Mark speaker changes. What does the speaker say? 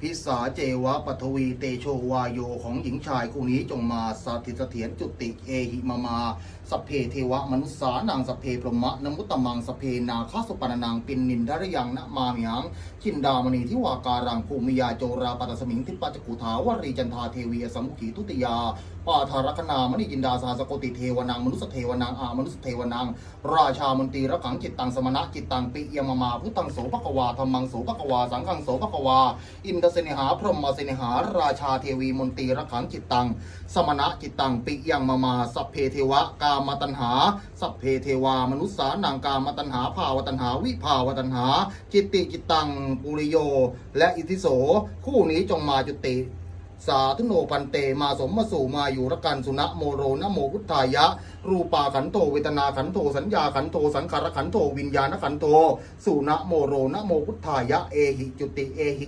Speaker 1: พิสาเจวะปัทวีเตโชวายโยของหญิงชายคู่นี้จงมาสถิตเสถียรจุติเอหิมามาสเพเทวะมนุษสานังสเพพรหมะนมุตตมังสเพนาคาสุปนนังปินนินดารยังนะมามิหังชินดามณีทิวาการังภูมิยาโจราปัตสมิงทิปปัจกุถาวรีจันทาเทวีสมุขีทุติยาปาธารคณามณีจินดาสาสโกติเทวนังมนุสเทวนังอามนุสเทวนังราชามนตรีระขังจิตตังสมณะจิตตังปิยมามาพุทธังโสภควาธรรมังโสภควาสังฆังโสภควาอินเสนหา พรหมเสนหา ราชาเทวีมนตรีระขังจิตตัง สมณะจิตตัง ปิยังมามา สัพเพเทวะ กามตัญหา สัพเพเทวามนุษสานางกามตัญหา ภาวตัญหา วิภาวตัญหา จิตติจิตตัง ปุริโย และอิทิโส คู่นี้จงมาจุติสาธุโนพันเตมาสมมาสู่มาอยู่ระกันสุนะโมโรนะโมพุทธายะ รูปาขันโตเวทนาขันโตสัญญาขันโตสังขารขันโตวิญญาณขันโตสุนะโมโรนะโมพุทธายะเอหิจุติเอหิ